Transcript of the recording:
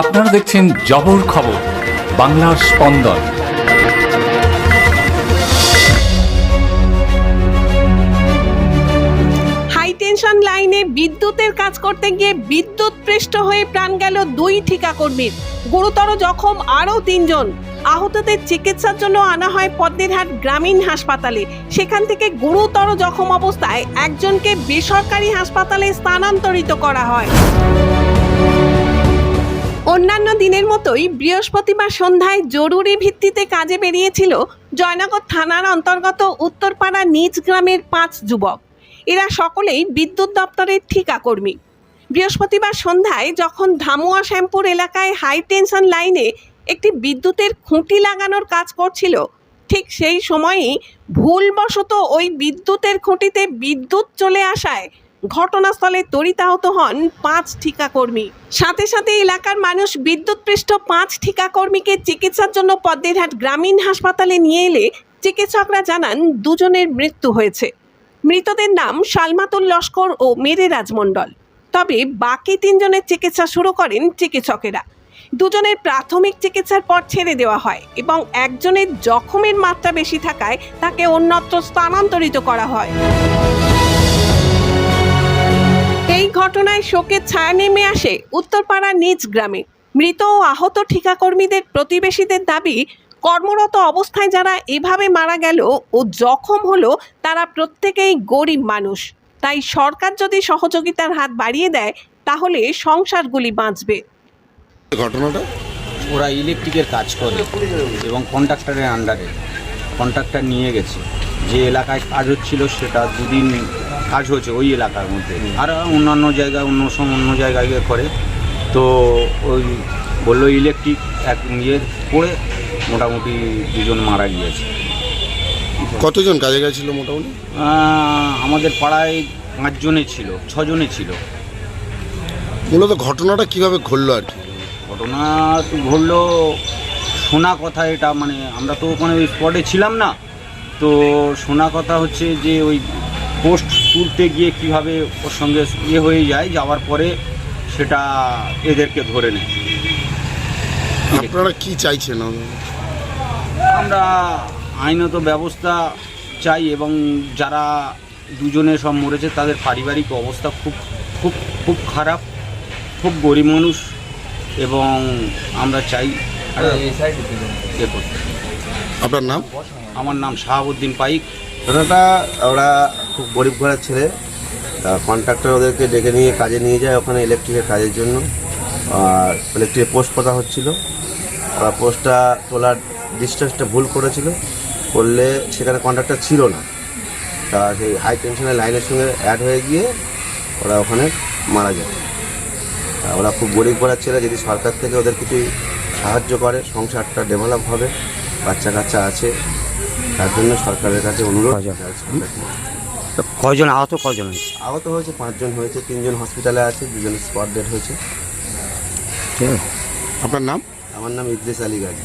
আপনারা দেখছেন জবর খবর, বাংলার স্পন্দন। টেনশন লাইনে বিদ্যুতের কাজ করতে গিয়ে বিদ্যুৎ পৃষ্ঠ হয়ে প্রাণ গেল দুই ঠিকাকর্মীর। গুরুতর জখম আরও তিনজন। আহতদের চিকিৎসার জন্য আনা হয় পদ্মেরহাট গ্রামীণ হাসপাতালে। সেখান থেকে গুরুতর জখম অবস্থায় একজনকে বেসরকারি হাসপাতালে স্থানান্তরিত করা হয়। অন্যান্য দিনের মতোই বৃহস্পতিবার সন্ধ্যায় জরুরি ভিত্তিতে কাজে বেরিয়েছিল জয়নগর থানার অন্তর্গত উত্তরপাড়া নিজ গ্রামের পাঁচ যুবক। এরা সকলেই বিদ্যুৎ দপ্তরের ঠিকাকর্মী বৃহস্পতিবার সন্ধ্যায় যখন ধামুয়া শ্যামপুর এলাকায় হাই টেনশন লাইনে একটি বিদ্যুতের খুঁটি লাগানোর কাজ করছিল, ঠিক সেই সময়েই ভুলবশত ওই বিদ্যুতের খুঁটিতে বিদ্যুৎ চলে আসায় ঘটনাস্থলে তড়িতাহত হন পাঁচ ঠিকাকর্মী। সাথে সাথে এলাকার মানুষ বিদ্যুৎপৃষ্ট পাঁচ ঠিকাকর্মীকে চিকিৎসার জন্য পদ্মেরহাট গ্রামীণ হাসপাতালে নিয়ে এলে চিকিৎসকরা জানান দুজনের মৃত্যু হয়েছে। মৃতদের নাম সালমাতুল লস্কর ও মেরে রাজমণ্ডল তবে বাকি তিনজনের চিকিৎসা শুরু করেন চিকিৎসকেরা। দুজনের প্রাথমিক চিকিৎসার পর ছেড়ে দেওয়া হয় এবং একজনের জখমের মাত্রা বেশি থাকায় তাকে অন্যত্র স্থানান্তরিত করা হয়। ঘটনায় শোকের ছায়া নেমে আসে উত্তরপাড়া নিজ গ্রামে। মৃত ও আহত ঠিকাকর্মীদের প্রতিবেশীদের দাবি কর্মরত অবস্থায় যারা এভাবে মারা গেল ও জখম হলো তারা প্রত্যেকেই গরিব মানুষ। তাই সরকার যদি সহযোগিতার হাত বাড়িয়ে দেয় তাহলে সংসারগুলি বাঁচবে। ঘটনাটা? ওরা ইলেকট্রিকের কাজ করে এবং কন্ট্রাক্টরের আন্ডারে কন্ট্রাক্টর নিয়ে গেছে। যে এলাকায় কাজ হচ্ছিল সেটা দুদিন কাজ হয়েছে ওই এলাকার মধ্যে। আর অন্যান্য জায়গায় অন্য সব অন্য জায়গায় গিয়ে করে। তো ওই বলল ইলেকট্রিক এক ইয়ে পড়ে মোটামুটি দুজন মারা গিয়েছে। কতজন কাজে গেছিল মোটামুটি? আমাদের পাড়ায় পাঁচজনে ছিল ছজনে ছিল। মূলত ঘটনাটা কীভাবে ঘটলো আর কি? ঘটনা তো ঘটলো শোনা কথা এটা মানে আমরা তো ওখানে ওই স্পটে ছিলাম না। তো শোনা কথা হচ্ছে যে ওই পোস্ট তুলতে গিয়ে কীভাবে ওর সঙ্গে ইয়ে হয়ে যায় যাওয়ার পরে সেটা এদেরকে ধরে নেয়। আপনারা কি চাইছেন? আমরা আইনত ব্যবস্থা চাই এবং যারা দুজনে সব মরেছে তাদের পারিবারিক অবস্থা খুব খুব খুব খারাপ খুব গরিব মানুষ এবং আমরা চাই এ করতে। আপনার নাম? আমার নাম শাহাবুদ্দিন পাইক। ঘটনাটা ওরা খুব গরিব ঘরের ছেলে। কন্ট্রাক্টর ওদেরকে ডেকে নিয়ে কাজে নিয়ে যায় ওখানে ইলেকট্রিকের কাজের জন্য। আর ইলেকট্রিকের পোস্ট করা হচ্ছিল। ওরা পোস্টটা তোলার ডিস্টেন্সটা ভুল করেছিল। করলে সেখানে কন্ট্রাক্টর ছিল না। তা সেই হাই টেনশনের লাইনের সঙ্গে অ্যাড হয়ে গিয়ে ওরা ওখানে মারা যায়। ওরা খুব গরিব ঘরের ছেলে। যদি সরকার থেকে ওদের কিছু সাহায্য করে, সংসারটা ডেভেলপ হবে। বাচ্চা কাচ্চা আছে তার জন্য সরকারের কাছে অনুরোধ কজন আহত কজন হয়েছে? আহত হয়েছে পাঁচজন হয়েছে তিনজন হসপিটালে আছে দুজন স্পট ডেট হয়েছে। আপনার নাম? আমার নাম ইদ্রিস আলী গাজী।